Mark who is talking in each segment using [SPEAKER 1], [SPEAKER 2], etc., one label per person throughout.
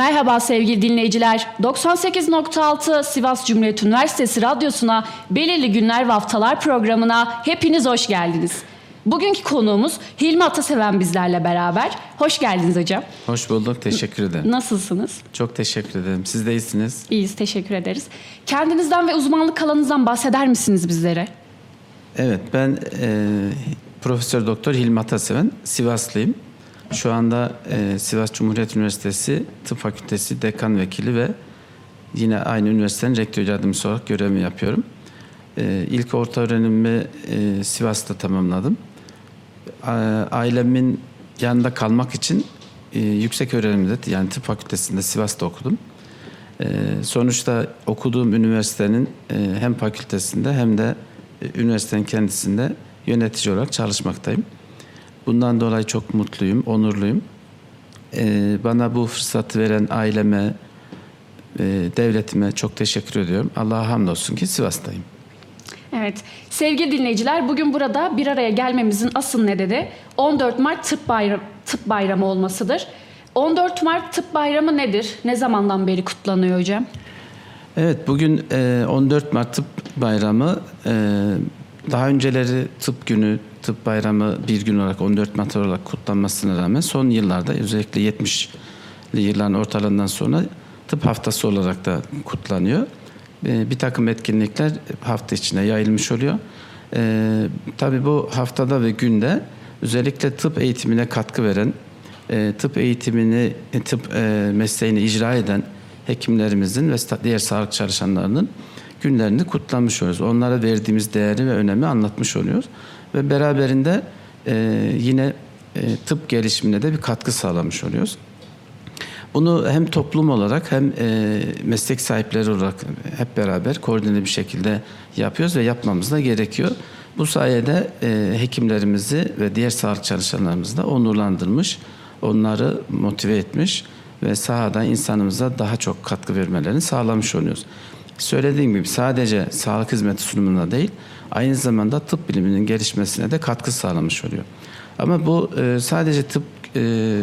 [SPEAKER 1] Merhaba sevgili dinleyiciler. 98.6 Sivas Cumhuriyet Üniversitesi Radyosu'na Belirli Günler ve Haftalar programına hepiniz hoş geldiniz. Bugünkü konuğumuz Hilmi Ataseven bizlerle beraber. Hoş geldiniz hocam.
[SPEAKER 2] Hoş bulduk, teşekkür ederim.
[SPEAKER 1] Nasılsınız?
[SPEAKER 2] Çok teşekkür ederim. Siz de iyisiniz.
[SPEAKER 1] İyiyiz, teşekkür ederiz. Kendinizden ve uzmanlık alanınızdan bahseder misiniz bizlere?
[SPEAKER 2] Evet, ben e, Profesör Doktor Hilmi Ataseven, Sivaslıyım. Şu anda e, Sivas Cumhuriyet Üniversitesi Tıp Fakültesi Dekan Vekili ve yine aynı üniversitenin rektör yardımcısı olarak görevimi yapıyorum. E, ilk orta öğrenimimi e, Sivas'ta tamamladım. A- Ailemin yanında kalmak için e, yüksek öğrenimde yani tıp fakültesinde Sivas'ta okudum. Ee, sonuçta okuduğum üniversitenin e, hem fakültesinde hem de e, üniversitenin kendisinde yönetici olarak çalışmaktayım. Bundan dolayı çok mutluyum, onurluyum. Ee, bana bu fırsatı veren aileme, e, devletime çok teşekkür ediyorum. Allah'a hamdolsun ki Sivas'tayım.
[SPEAKER 1] Evet, sevgili dinleyiciler bugün burada bir araya gelmemizin asıl nedeni 14 Mart Tıp, Bayram, Tıp Bayramı olmasıdır. 14 Mart Tıp Bayramı nedir? Ne zamandan beri kutlanıyor hocam?
[SPEAKER 2] Evet, bugün e, 14 Mart Tıp Bayramı. e, Daha önceleri Tıp Günü, Tıp Bayramı bir gün olarak 14 Mart olarak kutlanmasına rağmen son yıllarda özellikle 70'li yılların ortalarından sonra Tıp Haftası olarak da kutlanıyor. E, Bir takım etkinlikler hafta içine yayılmış oluyor. E, Tabii bu haftada ve günde özellikle tıp eğitimine katkı veren, e, tıp eğitimini, e, tıp e, mesleğini icra eden hekimlerimizin ve diğer sağlık çalışanlarının günlerini kutlamış oluyoruz. Onlara verdiğimiz değeri ve önemi anlatmış oluyoruz. Ve beraberinde e, yine e, tıp gelişimine de bir katkı sağlamış oluyoruz. Bunu hem toplum olarak hem e, meslek sahipleri olarak hep beraber koordine bir şekilde yapıyoruz ve yapmamız da gerekiyor. Bu sayede e, hekimlerimizi ve diğer sağlık çalışanlarımızı da onurlandırmış, onları motive etmiş ve sahada insanımıza daha çok katkı vermelerini sağlamış oluyoruz. Söylediğim gibi sadece sağlık hizmeti sunumuna değil, aynı zamanda tıp biliminin gelişmesine de katkı sağlamış oluyor. Ama bu e, sadece tıp e,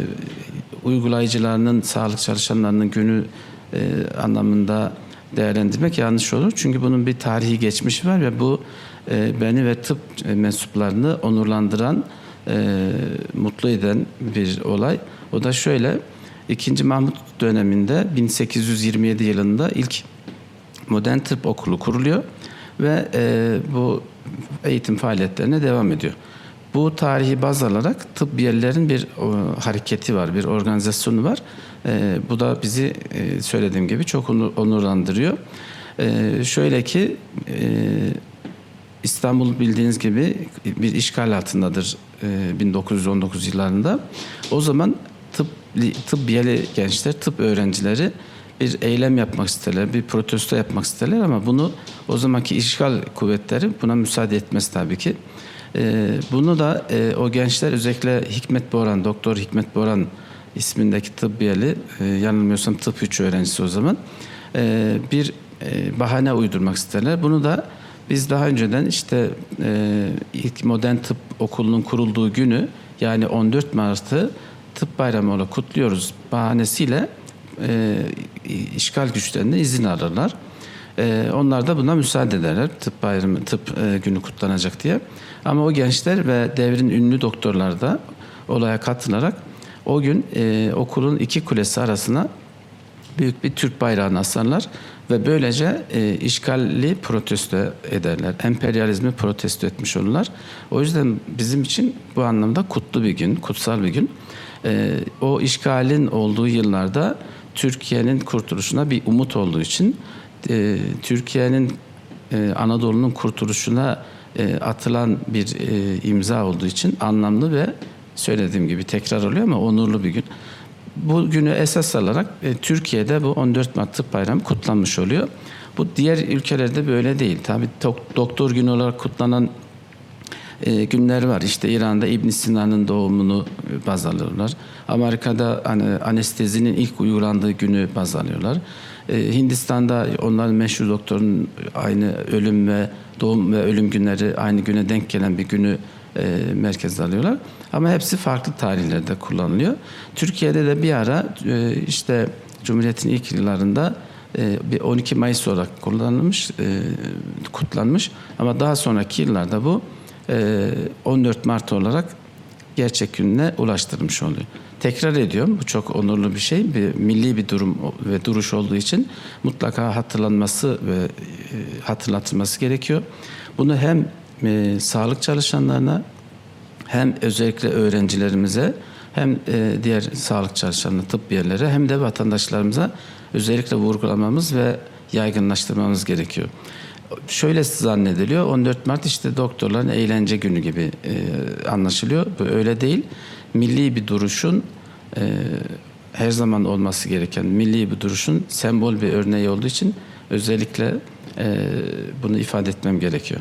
[SPEAKER 2] uygulayıcılarının, sağlık çalışanlarının günü e, anlamında değerlendirmek yanlış olur. Çünkü bunun bir tarihi geçmişi var ve bu e, beni ve tıp mensuplarını onurlandıran, e, mutlu eden bir olay. O da şöyle, 2. Mahmut döneminde 1827 yılında ilk modern tıp okulu kuruluyor ve e, bu eğitim faaliyetlerine devam ediyor. Bu tarihi baz alarak tıbbiyelilerin bir o, hareketi var, bir organizasyonu var. E, bu da bizi e, söylediğim gibi çok onur, onurlandırıyor. E, şöyle ki e, İstanbul bildiğiniz gibi bir işgal altındadır e, 1919 yıllarında. O zaman tıp tıbbiyeli gençler, tıp öğrencileri bir eylem yapmak isterler, bir protesto yapmak isterler ama bunu o zamanki işgal kuvvetleri buna müsaade etmez tabii ki. Ee, bunu da e, o gençler özellikle Hikmet Boran, Doktor Hikmet Boran ismindeki tıbbiyeli, e, yanılmıyorsam tıp 3 öğrencisi o zaman, e, bir e, bahane uydurmak isterler. Bunu da biz daha önceden işte ilk modern tıp okulunun kurulduğu günü yani 14 Mart'ı tıp bayramı olarak kutluyoruz bahanesiyle işgal güçlerinden izin alırlar. E, onlar da buna müsaade ederler. Tıp bayramı, tıp e, günü kutlanacak diye. Ama o gençler ve devrin ünlü doktorlar da olaya katılarak o gün e, okulun iki kulesi arasına büyük bir Türk bayrağını asarlar ve böylece e, işgali protesto ederler. Emperyalizmi protesto etmiş olurlar. O yüzden bizim için bu anlamda kutlu bir gün, kutsal bir gün. E, o işgalin olduğu yıllarda Türkiye'nin kurtuluşuna bir umut olduğu için e, Türkiye'nin e, Anadolu'nun kurtuluşuna e, atılan bir e, imza olduğu için anlamlı ve söylediğim gibi tekrar oluyor ama onurlu bir gün. Bu günü esas alarak e, Türkiye'de bu 14 Mart Tıp Bayramı kutlanmış oluyor. Bu diğer ülkelerde böyle değil. Tabii dok- doktor günü olarak kutlanan e, günler var. İşte İran'da İbn Sina'nın doğumunu e, baz alıyorlar. Amerika'da hani, anestezinin ilk uygulandığı günü baz alıyorlar. E, Hindistan'da onların meşhur doktorun aynı ölüm ve doğum ve ölüm günleri aynı güne denk gelen bir günü merkeze alıyorlar. Ama hepsi farklı tarihlerde kullanılıyor. Türkiye'de de bir ara işte Cumhuriyet'in ilk yıllarında bir 12 Mayıs olarak kullanılmış, kutlanmış. Ama daha sonraki yıllarda bu 14 Mart olarak gerçek gününe ulaştırılmış oluyor. Tekrar ediyorum bu çok onurlu bir şey. Bir milli bir durum ve duruş olduğu için mutlaka hatırlanması ve e, hatırlatılması gerekiyor. Bunu hem e, sağlık çalışanlarına hem özellikle öğrencilerimize hem e, diğer sağlık çalışanları, tıp yerlere hem de vatandaşlarımıza özellikle vurgulamamız ve yaygınlaştırmamız gerekiyor. Şöyle zannediliyor 14 Mart işte doktorların eğlence günü gibi e, anlaşılıyor. Bu öyle değil. Milli bir duruşun e, her zaman olması gereken milli bir duruşun sembol bir örneği olduğu için özellikle e, bunu ifade etmem gerekiyor.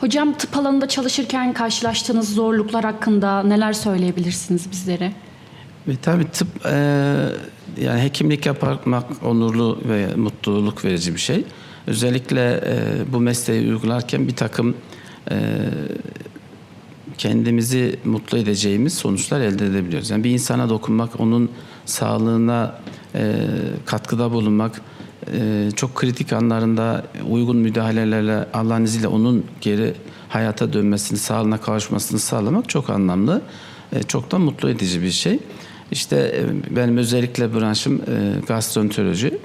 [SPEAKER 1] Hocam tıp alanında çalışırken karşılaştığınız zorluklar hakkında neler söyleyebilirsiniz bizlere?
[SPEAKER 2] Ve tabii tıp e, yani hekimlik yapmak onurlu ve mutluluk verici bir şey. Özellikle e, bu mesleği uygularken bir takım e, kendimizi mutlu edeceğimiz sonuçlar elde edebiliyoruz. Yani bir insana dokunmak, onun sağlığına e, katkıda bulunmak, e, çok kritik anlarında uygun müdahalelerle Allah'ın izniyle onun geri hayata dönmesini, sağlığına kavuşmasını sağlamak çok anlamlı. E, çok da mutlu edici bir şey. İşte e, benim özellikle branşım e, gastroenteroloji.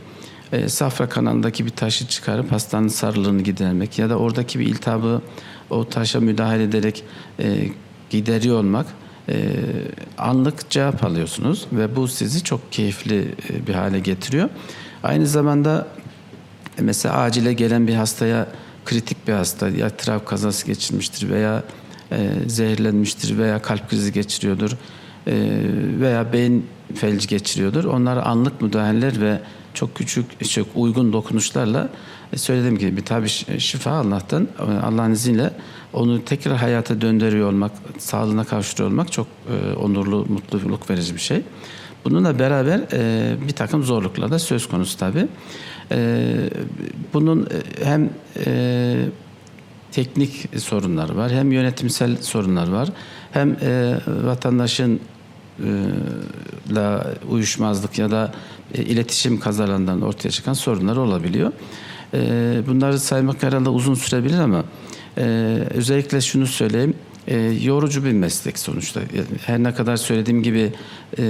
[SPEAKER 2] E, safra kanalındaki bir taşı çıkarıp hastanın sarılığını gidermek ya da oradaki bir iltihabı o taşa müdahale ederek e, gideriyor olmak e, anlık cevap alıyorsunuz ve bu sizi çok keyifli e, bir hale getiriyor. Aynı zamanda e, mesela acile gelen bir hastaya kritik bir hasta ya trafik kazası geçirmiştir veya e, zehirlenmiştir veya kalp krizi geçiriyordur veya beyin felci geçiriyordur. Onlara anlık müdahaleler ve çok küçük, çok uygun dokunuşlarla e, söylediğim gibi tabii şifa Allah'tan e, Allah'ın izniyle onu tekrar hayata döndürüyor olmak, sağlığına kavuşturuyor olmak çok e, onurlu, mutluluk verici bir şey. Bununla beraber bir takım zorluklar da söz konusu tabii. Bunun hem teknik sorunlar var, hem yönetimsel sorunlar var, hem vatandaşın e, la uyuşmazlık ya da e, iletişim kazalarından ortaya çıkan sorunlar olabiliyor. E, bunları saymak herhalde uzun sürebilir ama e, özellikle şunu söyleyeyim. E, yorucu bir meslek sonuçta. Her ne kadar söylediğim gibi e,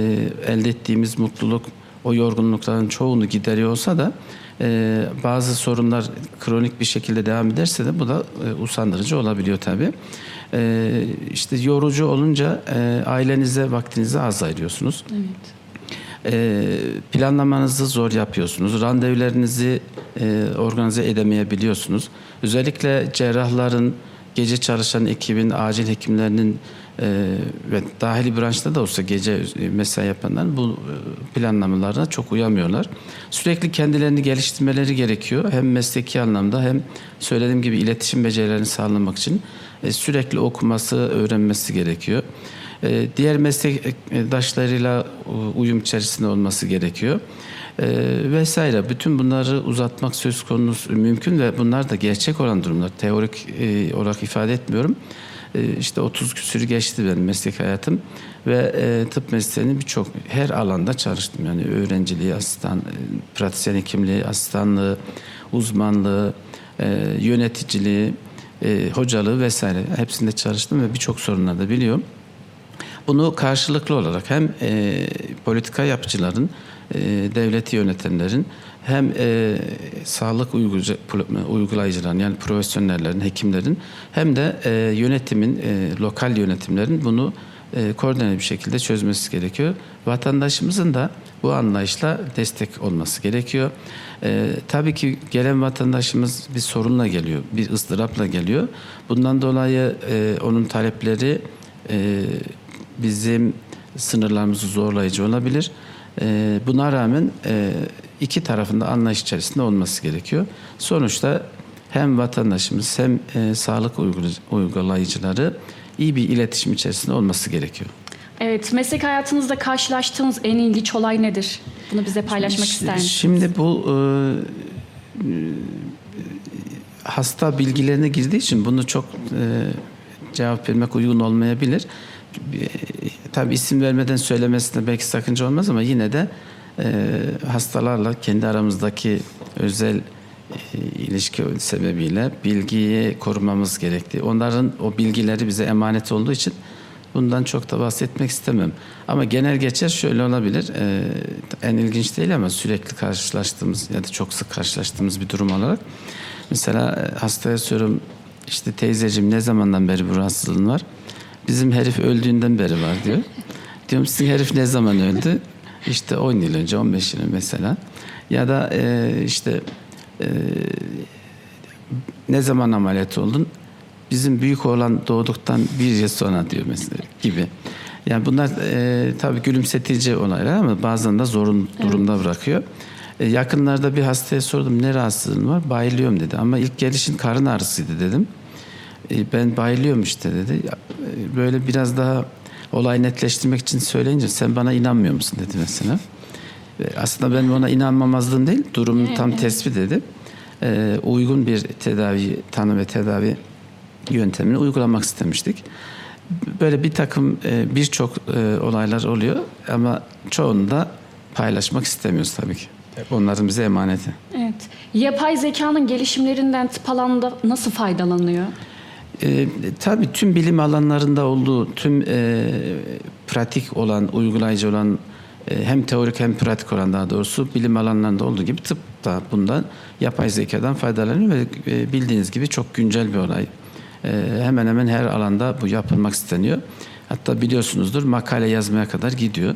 [SPEAKER 2] elde ettiğimiz mutluluk o yorgunlukların çoğunu gideriyor olsa da e, bazı sorunlar kronik bir şekilde devam ederse de bu da e, usandırıcı olabiliyor tabii. E, işte yorucu olunca e, ailenize vaktinizi az ayırıyorsunuz.
[SPEAKER 1] Evet.
[SPEAKER 2] E, planlamanızı zor yapıyorsunuz. Randevularınızı e, organize edemeyebiliyorsunuz. Özellikle cerrahların, gece çalışan ekibin, acil hekimlerinin e, ve dahili branşta da olsa gece e, mesai yapanların bu e, planlamalarına çok uyamıyorlar. Sürekli kendilerini geliştirmeleri gerekiyor. Hem mesleki anlamda hem söylediğim gibi iletişim becerilerini sağlamak için e, sürekli okuması, öğrenmesi gerekiyor. E, diğer meslektaşlarıyla e, uyum içerisinde olması gerekiyor. E, vesaire. Bütün bunları uzatmak söz konusu mümkün ve bunlar da gerçek olan durumlar. Teorik e, olarak ifade etmiyorum. E, işte 30 küsürü geçti benim meslek hayatım ve e, tıp mesleğini birçok her alanda çalıştım. Yani öğrenciliği, asistan, e, pratisyen hekimliği, asistanlığı, uzmanlığı, e, yöneticiliği, hocalığı vesaire hepsinde çalıştım ve birçok sorunları da biliyorum. Bunu karşılıklı olarak hem e, politika yapıcıların, devleti yönetenlerin hem e, sağlık uygulayıcı, uygulayıcıların yani profesyonellerin, hekimlerin hem de e, yönetimin, e, lokal yönetimlerin bunu e, koordine bir şekilde çözmesi gerekiyor. Vatandaşımızın da bu anlayışla destek olması gerekiyor. E, tabii ki gelen vatandaşımız bir sorunla geliyor, bir ızdırapla geliyor. Bundan dolayı e, onun talepleri e, bizim sınırlarımızı zorlayıcı olabilir. E, buna rağmen e, iki tarafında anlayış içerisinde olması gerekiyor. Sonuçta hem vatandaşımız hem e, sağlık uygula- uygulayıcıları iyi bir iletişim içerisinde olması gerekiyor.
[SPEAKER 1] Evet, meslek hayatınızda karşılaştığınız en ilginç olay nedir? Bunu bize paylaşmak
[SPEAKER 2] Ş-
[SPEAKER 1] ister misiniz?
[SPEAKER 2] Şimdi bu e, e, hasta bilgilerine girdiği için bunu çok e, cevap vermek uygun olmayabilir. E, tabii isim vermeden söylemesinde belki sakınca olmaz ama yine de hastalarla kendi aramızdaki özel e, ilişki sebebiyle bilgiyi korumamız gerektiği. Onların o bilgileri bize emanet olduğu için bundan çok da bahsetmek istemem. Ama genel geçer şöyle olabilir. E, en ilginç değil ama sürekli karşılaştığımız ya da çok sık karşılaştığımız bir durum olarak. Mesela e, hastaya soruyorum işte teyzeciğim ne zamandan beri bu rahatsızlığın var? Bizim herif öldüğünden beri var diyor. Diyorum sizin herif ne zaman öldü? İşte 10 yıl önce, 15 yıl önce mesela. Ya da e, işte e, ne zaman ameliyat oldun? Bizim büyük oğlan doğduktan bir yıl sonra diyor mesela gibi. Yani bunlar e, tabii gülümsetici olaylar ama bazen de zorun durumda bırakıyor. E, yakınlarda bir hastaya sordum ne rahatsızlığın var? Bayılıyorum dedi ama ilk gelişin karın ağrısıydı dedim. E, ben bayılıyorum işte dedi. E, Böyle biraz daha olay netleştirmek için söyleyince sen bana inanmıyor musun dedi mesela. Aslında ben ona inanmamazlığım değil, durumunu tam tespit edip e, uygun bir tedavi, tanı ve tedavi yöntemini uygulamak istemiştik. Böyle bir takım e, birçok e, olaylar oluyor ama çoğunu da paylaşmak istemiyoruz tabii ki. Onların bize emaneti.
[SPEAKER 1] Evet. Yapay zekanın gelişimlerinden tıp alanında nasıl faydalanıyor?
[SPEAKER 2] E, tabii tüm bilim alanlarında olduğu, tüm e, pratik olan, uygulayıcı olan, e, hem teorik hem pratik olan daha doğrusu bilim alanlarında olduğu gibi tıp da bundan yapay zekadan faydalanıyor ve e, bildiğiniz gibi çok güncel bir olay. E, hemen hemen her alanda bu yapılmak isteniyor. Hatta biliyorsunuzdur makale yazmaya kadar gidiyor.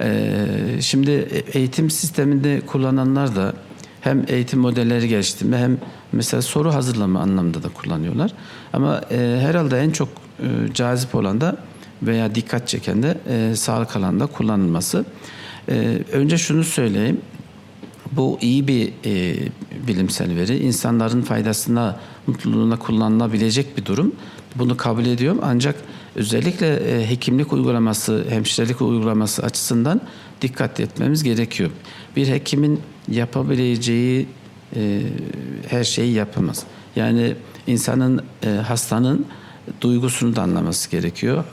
[SPEAKER 2] E, şimdi eğitim sisteminde kullananlar da hem eğitim modelleri geliştirme hem mesela soru hazırlama anlamında da kullanıyorlar. Ama e, herhalde en çok e, cazip olan da veya dikkat çeken de e, sağlık alanında kullanılması. E, önce şunu söyleyeyim. Bu iyi bir e, bilimsel veri. İnsanların faydasına, mutluluğuna kullanılabilecek bir durum. Bunu kabul ediyorum. Ancak özellikle e, hekimlik uygulaması, hemşirelik uygulaması açısından dikkat etmemiz gerekiyor. Bir hekimin yapabileceği e, her şeyi yapamaz. Yani insanın, e, hastanın duygusunu da anlaması gerekiyor.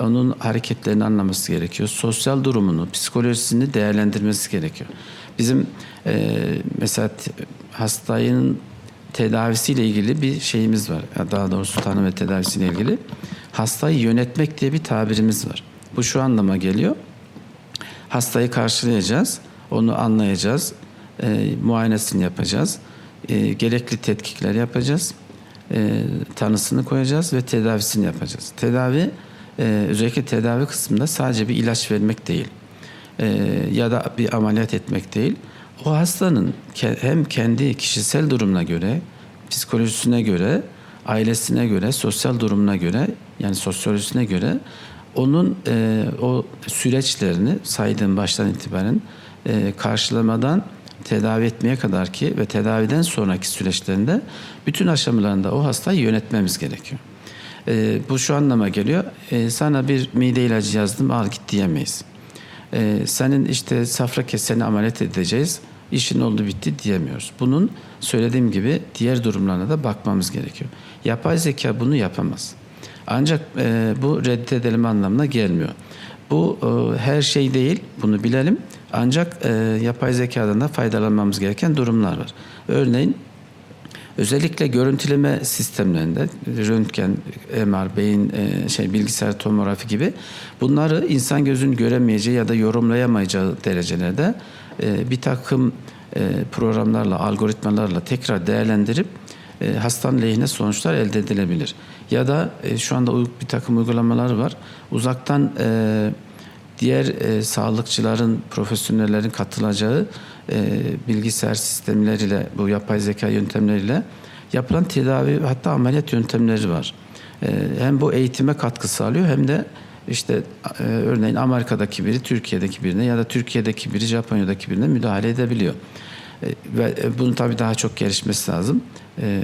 [SPEAKER 2] Onun hareketlerini anlaması gerekiyor. Sosyal durumunu, psikolojisini değerlendirmesi gerekiyor. Bizim e, mesela hastanın tedavisiyle ilgili bir şeyimiz var. Daha doğrusu tanı ve tedavisiyle ilgili. Hastayı yönetmek diye bir tabirimiz var. Bu şu anlama geliyor. Hastayı karşılayacağız, onu anlayacağız, e, muayenesini yapacağız, e, gerekli tetkikler yapacağız, e, tanısını koyacağız ve tedavisini yapacağız. Tedavi, e, özellikle tedavi kısmında sadece bir ilaç vermek değil e, ya da bir ameliyat etmek değil. O hastanın hem kendi kişisel durumuna göre, psikolojisine göre, ailesine göre, sosyal durumuna göre yani sosyolojisine göre onun e, o süreçlerini saydığım baştan itibaren e, karşılamadan tedavi etmeye kadar ki ve tedaviden sonraki süreçlerinde bütün aşamalarında o hastayı yönetmemiz gerekiyor. E, bu şu anlama geliyor. E, sana bir mide ilacı yazdım al git diyemeyiz. E, senin işte safra keseni ameliyat edeceğiz. İşin oldu bitti diyemiyoruz. Bunun söylediğim gibi diğer durumlarına da bakmamız gerekiyor. Yapay zeka bunu yapamaz. Ancak e, bu reddedelim anlamına gelmiyor. Bu e, her şey değil, bunu bilelim. Ancak e, yapay zekadan da faydalanmamız gereken durumlar var. Örneğin özellikle görüntüleme sistemlerinde röntgen, MR, beyin, e, şey bilgisayar tomografi gibi bunları insan gözünün göremeyeceği ya da yorumlayamayacağı derecelerde e, bir takım e, programlarla, algoritmalarla tekrar değerlendirip e, hastanın lehine sonuçlar elde edilebilir. Ya da e, şu anda bir takım uygulamalar var. Uzaktan diğer sağlıkçıların, profesyonellerin katılacağı bilgisayar sistemleriyle, bu yapay zeka yöntemleriyle yapılan tedavi hatta ameliyat yöntemleri var. Hem bu eğitime katkı sağlıyor hem de işte e, örneğin Amerika'daki biri Türkiye'deki birine ya da Türkiye'deki biri Japonya'daki birine müdahale edebiliyor. E, ve e, bunun tabii daha çok gelişmesi lazım. E,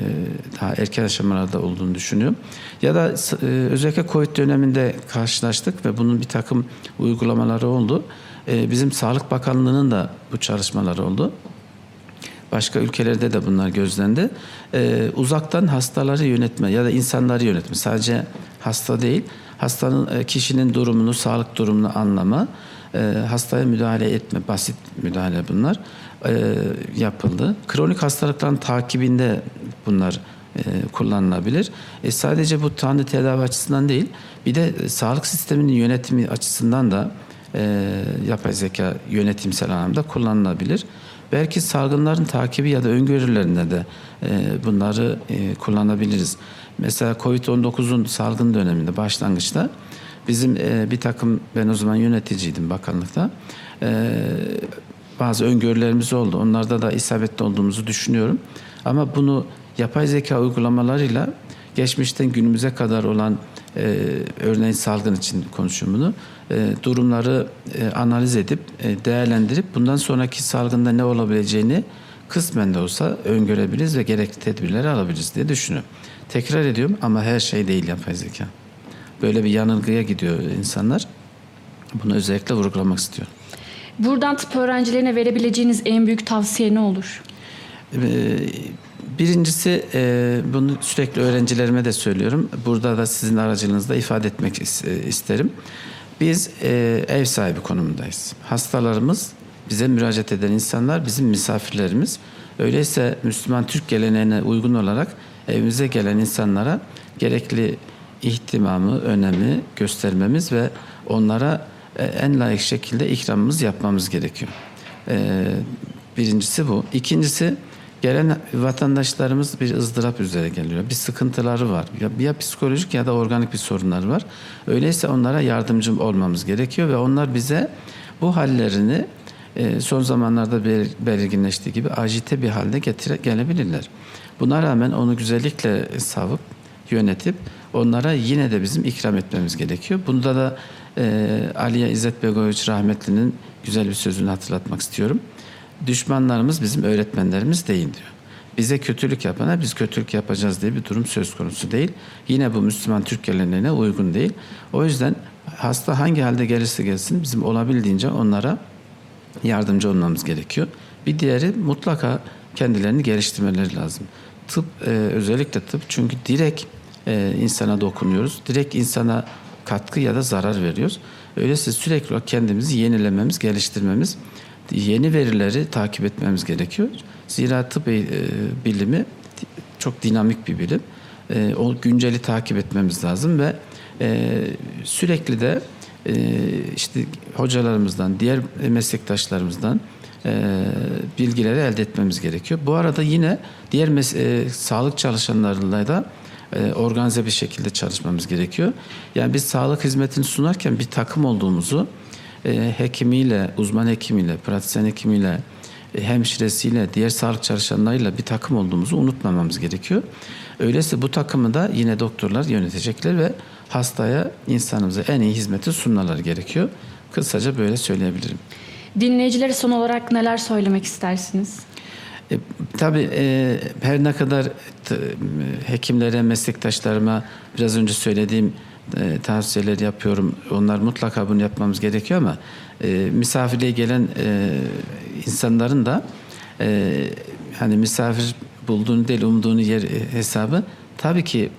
[SPEAKER 2] daha erken aşamalarda olduğunu düşünüyorum. Ya da e, özellikle Covid döneminde karşılaştık ve bunun bir takım uygulamaları oldu. E, Bizim Sağlık Bakanlığı'nın da bu çalışmaları oldu. Başka ülkelerde de bunlar gözlendi. Ee, uzaktan hastaları yönetme ya da insanları yönetme. Sadece hasta değil, hastanın e, kişinin durumunu, sağlık durumunu anlama e, hastaya müdahale etme, basit müdahale bunlar e, yapıldı. Kronik hastalıkların takibinde bunlar kullanılabilir. E, sadece bu tanı tedavi açısından değil, bir de sağlık sisteminin yönetimi açısından da yapay zeka yönetimsel anlamda kullanılabilir. Belki salgınların takibi ya da öngörülerinde de bunları kullanabiliriz. Mesela Covid-19'un salgın döneminde başlangıçta bizim e, bir takım ben o zaman yöneticiydim bakanlıkta. E, bazı öngörülerimiz oldu. Onlarda da isabetli olduğumuzu düşünüyorum. Ama bunu yapay zeka uygulamalarıyla geçmişten günümüze kadar olan e, örneğin salgın için konuşuyorum bunu. E, durumları e, analiz edip e, değerlendirip bundan sonraki salgında ne olabileceğini kısmen de olsa öngörebiliriz ve gerekli tedbirleri alabiliriz diye düşünüyorum. Tekrar ediyorum ama her şey değil yapay zeka. Böyle bir yanılgıya gidiyor insanlar. Bunu özellikle vurgulamak istiyorum.
[SPEAKER 1] Buradan tıp öğrencilerine verebileceğiniz en büyük tavsiye ne olur?
[SPEAKER 2] Ee, Birincisi e, bunu sürekli öğrencilerime de söylüyorum. Burada da sizin aracılığınızda ifade etmek e, isterim. Biz e, ev sahibi konumundayız. Hastalarımız bize müracaat eden insanlar bizim misafirlerimiz. Öyleyse Müslüman Türk geleneğine uygun olarak evimize gelen insanlara gerekli ihtimamı, önemi göstermemiz ve onlara e, en layık şekilde ikramımız yapmamız gerekiyor. E, Birincisi bu. İkincisi gelen vatandaşlarımız bir ızdırap üzere geliyor. Bir sıkıntıları var. Ya, ya psikolojik ya da organik bir sorunları var. Öyleyse onlara yardımcı olmamız gerekiyor ve onlar bize bu hallerini e, son zamanlarda bel- belirginleştiği gibi ajite bir halde getire gelebilirler. Buna rağmen onu güzellikle savıp yönetip onlara yine de bizim ikram etmemiz gerekiyor. Bunda da e, Aliye İzzet Begoviç rahmetlinin güzel bir sözünü hatırlatmak istiyorum. Düşmanlarımız bizim öğretmenlerimiz değil diyor. Bize kötülük yapana biz kötülük yapacağız diye bir durum söz konusu değil. Yine bu Müslüman Türk geleneğine uygun değil. O yüzden hasta hangi halde gelirse gelsin bizim olabildiğince onlara yardımcı olmamız gerekiyor. Bir diğeri mutlaka kendilerini geliştirmeleri lazım. Tıp e, özellikle tıp çünkü direkt e, insana dokunuyoruz. Direkt insana katkı ya da zarar veriyoruz. Öyleyse sürekli olarak kendimizi yenilememiz, geliştirmemiz, yeni verileri takip etmemiz gerekiyor. Zira tıp e, bilimi çok dinamik bir bilim. E, o günceli takip etmemiz lazım ve e, sürekli de işte hocalarımızdan, diğer meslektaşlarımızdan e, bilgileri elde etmemiz gerekiyor. Bu arada yine diğer mes- e, sağlık çalışanlarıyla da e, organize bir şekilde çalışmamız gerekiyor. Yani biz sağlık hizmetini sunarken bir takım olduğumuzu hekimiyle, uzman hekimiyle, pratisyen hekimiyle, hemşiresiyle, diğer sağlık çalışanlarıyla bir takım olduğumuzu unutmamamız gerekiyor. Öyleyse bu takımı da yine doktorlar yönetecekler ve hastaya, insanımıza en iyi hizmeti sunmaları gerekiyor. Kısaca böyle söyleyebilirim.
[SPEAKER 1] Dinleyicilere son olarak neler söylemek istersiniz?
[SPEAKER 2] E, tabii e, her ne kadar t- hekimlere, meslektaşlarıma biraz önce söylediğim e, tavsiyeleri yapıyorum. Onlar mutlaka bunu yapmamız gerekiyor ama e, misafirliğe gelen e, insanların da e, hani misafir bulduğunu değil umduğunu yer e, hesabı tabii ki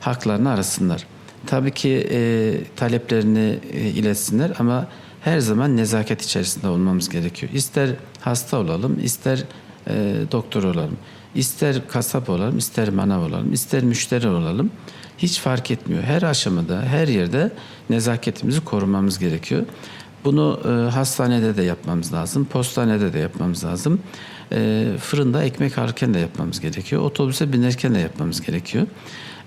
[SPEAKER 2] haklarını arasınlar. Tabii ki e, taleplerini e, iletsinler ama her zaman nezaket içerisinde olmamız gerekiyor. İster hasta olalım, ister e, doktor olalım, ister kasap olalım, ister manav olalım, ister müşteri olalım. Hiç fark etmiyor. Her aşamada, her yerde nezaketimizi korumamız gerekiyor. Bunu e, hastanede de yapmamız lazım, postanede de yapmamız lazım. E, fırında ekmek alırken de yapmamız gerekiyor. Otobüse binerken de yapmamız gerekiyor.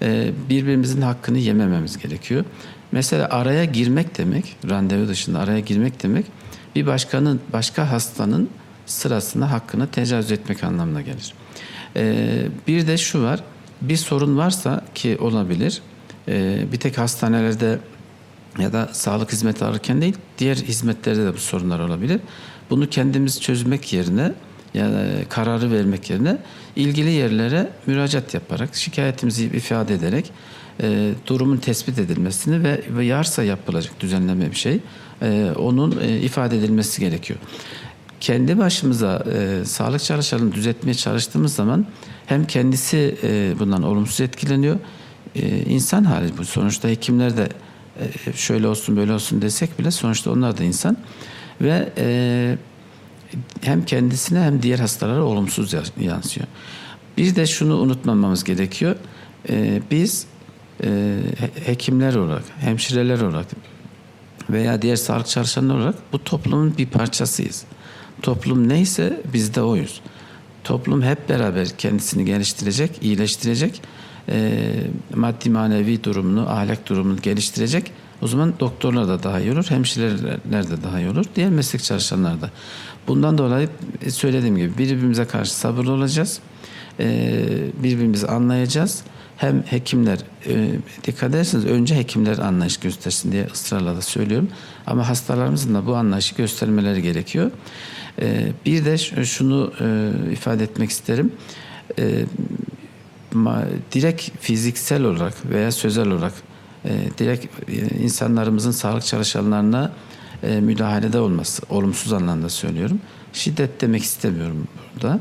[SPEAKER 2] E, birbirimizin hakkını yemememiz gerekiyor. Mesela araya girmek demek, randevu dışında araya girmek demek bir başkanın, başka hastanın sırasında hakkını tecavüz etmek anlamına gelir. E, bir de şu var, bir sorun varsa ki olabilir, e, bir tek hastanelerde ya da sağlık hizmeti alırken değil, diğer hizmetlerde de bu sorunlar olabilir. Bunu kendimiz çözmek yerine ya da kararı vermek yerine ilgili yerlere müracaat yaparak, şikayetimizi ifade ederek e, durumun tespit edilmesini ve, ve yarsa yapılacak düzenleme bir şey, e, onun e, ifade edilmesi gerekiyor. Kendi başımıza e, sağlık çalışanını düzeltmeye çalıştığımız zaman hem kendisi e, bundan olumsuz etkileniyor, e, insan hali bu. Sonuçta hekimler de e, şöyle olsun böyle olsun desek bile sonuçta onlar da insan ve e, hem kendisine hem diğer hastalara olumsuz ya- yansıyor. Bir de şunu unutmamamız gerekiyor. E, biz e, he- hekimler olarak, hemşireler olarak veya diğer sağlık çalışanları olarak bu toplumun bir parçasıyız. Toplum neyse biz de oyuz. Toplum hep beraber kendisini geliştirecek, iyileştirecek, e, maddi manevi durumunu, ahlak durumunu geliştirecek. O zaman doktorlar da daha iyi olur, hemşireler de daha iyi olur, diğer meslek çalışanlar da. Bundan dolayı e, söylediğim gibi birbirimize karşı sabırlı olacağız, e, birbirimizi anlayacağız. Hem hekimler, e, dikkat ederseniz önce hekimler anlayış göstersin diye ısrarla da söylüyorum. Ama hastalarımızın da bu anlayışı göstermeleri gerekiyor. Bir de şunu ifade etmek isterim. Direkt fiziksel olarak veya sözel olarak direkt insanlarımızın sağlık çalışanlarına e, müdahalede olması, olumsuz anlamda söylüyorum. Şiddet demek istemiyorum burada.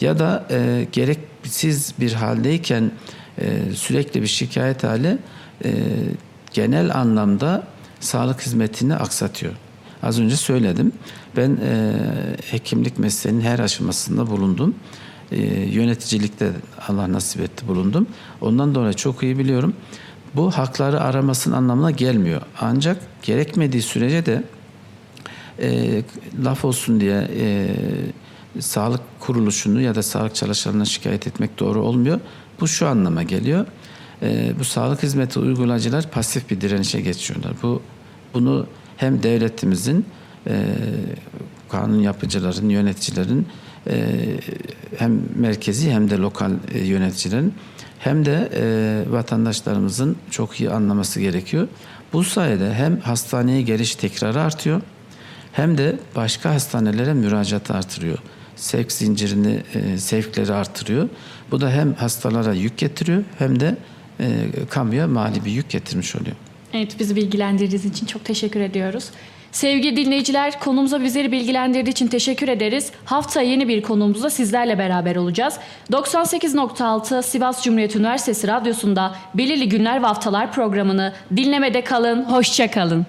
[SPEAKER 2] Ya da e, gereksiz bir haldeyken e, sürekli bir şikayet hali e, genel anlamda sağlık hizmetini aksatıyor. Az önce söyledim. Ben e, hekimlik mesleğinin her aşamasında bulundum. E, yöneticilikte Allah nasip etti bulundum. Ondan dolayı çok iyi biliyorum. Bu hakları aramasının anlamına gelmiyor. Ancak gerekmediği sürece de e, laf olsun diye e, sağlık kuruluşunu ya da sağlık çalışanına şikayet etmek doğru olmuyor. Bu şu anlama geliyor. E, bu sağlık hizmeti uygulayıcılar pasif bir direnişe geçiyorlar. Bu bunu hem devletimizin e, kanun yapıcıların, yöneticilerin e, hem merkezi hem de lokal e, yöneticilerin hem de e, vatandaşlarımızın çok iyi anlaması gerekiyor. Bu sayede hem hastaneye geliş tekrarı artıyor hem de başka hastanelere müracaat artırıyor. Sevk zincirini, e, sevkleri artırıyor. Bu da hem hastalara yük getiriyor hem de e, kamuya mali bir yük getirmiş oluyor.
[SPEAKER 1] Evet bizi bilgilendirdiğiniz için çok teşekkür ediyoruz. Sevgili dinleyiciler konumuza bizleri bilgilendirdiği için teşekkür ederiz. Hafta yeni bir konuğumuzla sizlerle beraber olacağız. 98.6 Sivas Cumhuriyet Üniversitesi Radyosu'nda Belirli Günler ve Haftalar programını dinlemede kalın, hoşça kalın.